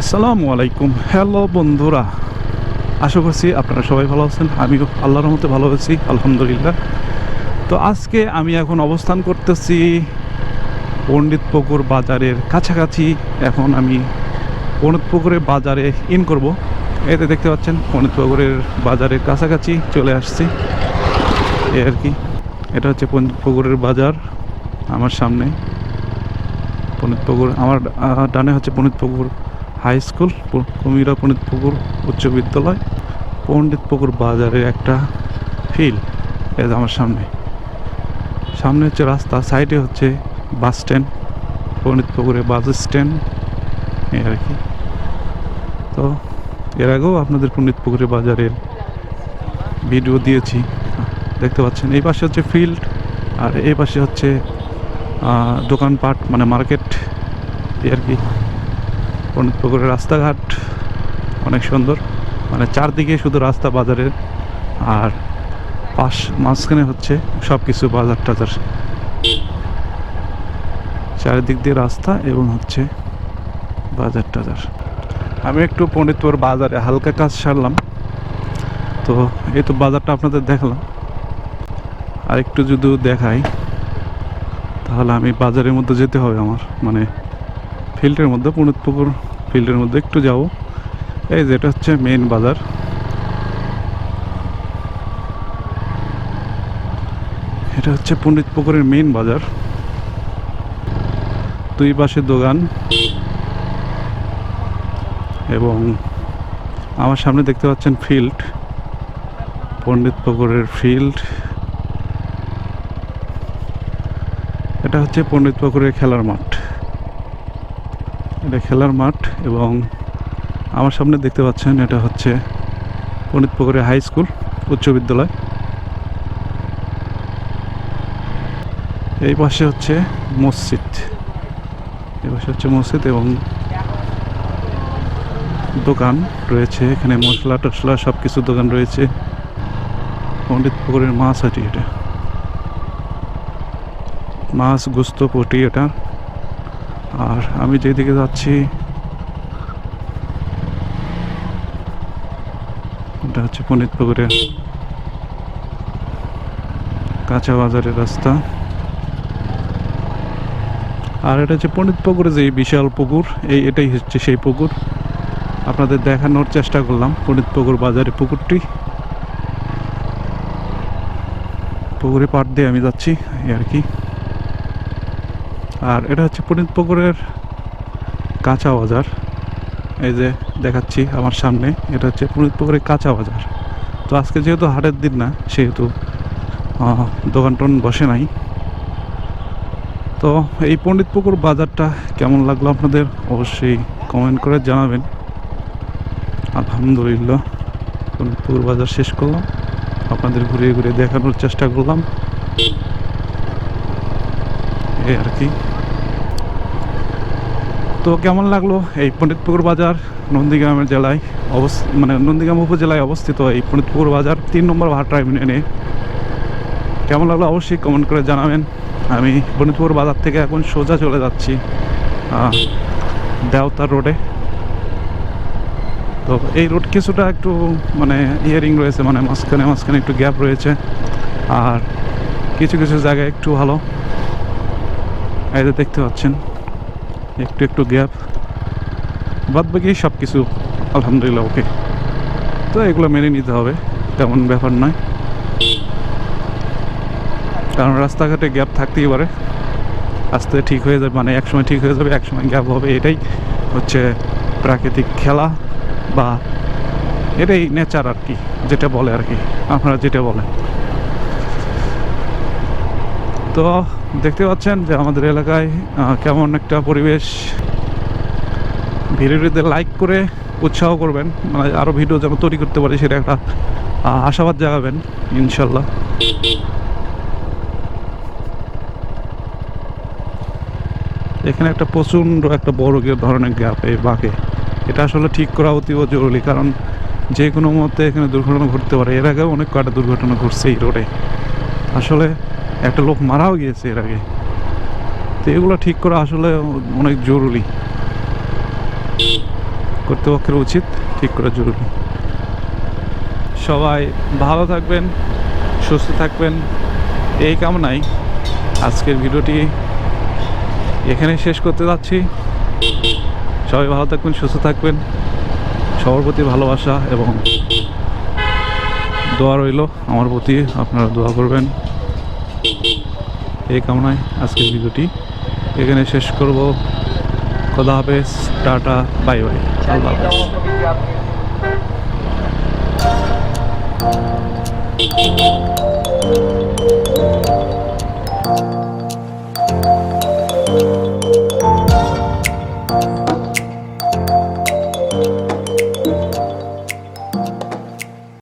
আসসালামু আলাইকুম। হ্যালো বন্ধুরা। আশা করছি আপনারা সবাই ভালো আছেন। আমিও আল্লাহর মতো ভালো আছি, আলহামদুলিল্লাহ। তো আজকে আমি এখন অবস্থান করতেছি পণ্ডিতপুকুর বাজারের কাছাকাছি। এখন আমি পণ্ডিতপুকুরের বাজারে ইন করব। এতে দেখতে পাচ্ছেন পণ্ডিতপুকুরের বাজারের কাছাকাছি চলে আসছি। এ আর কি। এটা হচ্ছে পণ্ডিতপুকুরের বাজার আমার সামনে। পণ্ডিতপুকুর, আমার ডানে হচ্ছে পণ্ডিতপুকুর হাই স্কুল কুমিরা পণ্ডিতপুকুর উচ্চ বিদ্যালয়, পণ্ডিতপুকুর বাজারের একটা ফিল এই যে আমার সামনে। সামনে হচ্ছে রাস্তা, সাইডে হচ্ছে বাস স্ট্যান্ড, পণ্ডিতপুকুরে বাস স্ট্যান্ড, এই আর কি। তো এর আগেও আপনাদের পণ্ডিতপুকুরে বাজারের ভিডিও দিয়েছি, দেখতে পাচ্ছেন। এই পাশে হচ্ছে ফিল্ড, আর এই পাশে হচ্ছে দোকানপাট মানে মার্কেট আর কি। পণ্ডিতপুকুরের রাস্তাঘাট অনেক সুন্দর। মানে চারদিকে শুধু রাস্তা বাজারের আর পাশ মাঝখানে হচ্ছে সব কিছু বাজার টাজার। চারিদিক দিয়ে রাস্তা এবং হচ্ছে বাজার টাজার। আমি একটু পণ্ডিতপুর বাজারে হালকা কাজ সারলাম। তো এই তো বাজারটা আপনাদের দেখালাম। আর একটু যদি দেখাই, তাহলে আমি বাজারের মধ্যে যেতে হবে আমার। মানে ফিল্ডের মধ্যে, পুনিতপুকুর ফিল্ডের মধ্যে একটু যাব। এই যে এটা হচ্ছে মেন বাজার। এটা হচ্ছে পণ্ডিতপুকুরের মেন বাজার। দুই পাশে দোকান এবং আমার সামনে দেখতে পাচ্ছেন ফিল্ড। পণ্ডিতপুকুরের ফিল্ড। এটা হচ্ছে পণ্ডিতপুকুরের খেলার মাঠ। খেলার মাঠ এবং আমার সামনে দেখতে পাচ্ছেন এটা হচ্ছে পণ্ডিতপুকুরে হাই স্কুল, উচ্চ বিদ্যালয়। এই পাশে হচ্ছে মসজিদ। এই পাশে হচ্ছে মসজিদ এবং দোকান রয়েছে। এখানে মশলা টসলা সব কিছু দোকান রয়েছে। পণ্ডিতপুকুরের মাছ আছে এটা। মাছ, গুস্ত, পটি, এটা। আর আমি যেদিকে যাচ্ছি এটা হচ্ছে পণ্ডিতপুকুরের কাঁচা বাজারের রাস্তা। আর এটা হচ্ছে পণ্ডিতপুকুরে যে বিশাল পুকুর, এই এটাই হচ্ছে সেই পুকুর। আপনাদের দেখানোর চেষ্টা করলাম পণ্ডিতপুকুর বাজারে পুকুরটি। পুকুরে পাট দিয়ে আমি যাচ্ছি আর কি। আর এটা হচ্ছে পুকুরের কাঁচা বাজার। এই যে দেখাচ্ছি আমার সামনে, এটা হচ্ছে পুকুরের কাঁচা বাজার। তো আজকে যেহেতু হাটের দিন না, সেহেতু দোকান টোন বসে নাই। তো এই পণ্ডিতপুকুর বাজারটা কেমন লাগল আপনাদের অবশ্যই কমেন্ট করে জানাবেন। আলহামদুলিল্লাহ পণ্ডিতপুকুর বাজার শেষ করলাম। আপনাদের ঘুরিয়ে ঘুরিয়ে দেখানোর চেষ্টা করলাম। এই আর কি। তো কেমন লাগল এই পণ্ডিতপুকুর বাজার নন্দীগ্রামের জেলায়? অবস মানে নন্দীগ্রাম উপজেলায় অবস্থিত এই পণ্ডিতপুকুর বাজার তিন নম্বর ভাট টার্মিনালে কেমন লাগল অবশ্যই কমেন্ট করে জানাবেন। আমি পণ্ডিতপুকুর বাজার থেকে এখন সোজা চলে যাচ্ছি দেওতার রোডে। তো এই রোড কিছুটা একটু মানে ইয়ারিং রয়েছে মানে মাঝখানে মাঝখানে একটু গ্যাপ রয়েছে। আর কিছু কিছু জায়গায় একটু ভালো। এই দেখতে পাচ্ছেন। একটু একটু গ্যাপ। বাদ বাকি সব কিছু আলহামদুলিল্লাহ ওকে তো এগুলো মেনে নিতে হবে, তেমন ব্যাপার নয়। কারণ রাস্তাঘাটে গ্যাপ থাকতেই পারে। আস্তে ঠিক হয়ে যাবে মানে এক সময় ঠিক হয়ে যাবে এক সময় গ্যাপ হবে, এটাই হচ্ছে প্রাকৃতিক খেলা বা এটাই নেচার আর কি, যেটা বলে আর কি, আপনারা যেটা বলেন। তো দেখতে পাচ্ছেন যে আমাদের এলাকায় কেমন একটা পরিবেশ। ভিডিওটিতে লাইক করে উৎসাহ করবেন মানে আরও ভিডিও যেন তৈরি করতে পারি সেটা একটা আশাবাদ জাগাবেন, ইনশাল্লাহ। এখানে একটা প্রচণ্ড একটা বড় ধরনের গ্যাপ এই বাঁকে। এটা আসলে ঠিক করা অতীব জরুরি, কারণ যে কোনো মুহূর্তে এখানে দুর্ঘটনা ঘটতে পারে। এর আগেও অনেক কয়টা দুর্ঘটনা ঘটছে এই রোডে আসলে একটা লোক মারাও গিয়েছে এর আগে। তো এগুলো ঠিক করা আসলে অনেক জরুরি। কর্তৃপক্ষের উচিত ঠিক করা জরুরি। সবাই ভালো থাকবেন, সুস্থ থাকবেন। এই কামনাই আজকের ভিডিওটি এখানে শেষ করতে যাচ্ছি। সবাই ভালো থাকবেন, সুস্থ থাকবেন। সবার প্রতি ভালোবাসা এবং দোয়া রইল। আমার প্রতি আপনারা দোয়া করবেন। এই কামনায় আজকের ভিডিওটি এখানে শেষ করব খোদা হাফেজ টাটা বাই বাই আল্লাহ হাফেজ.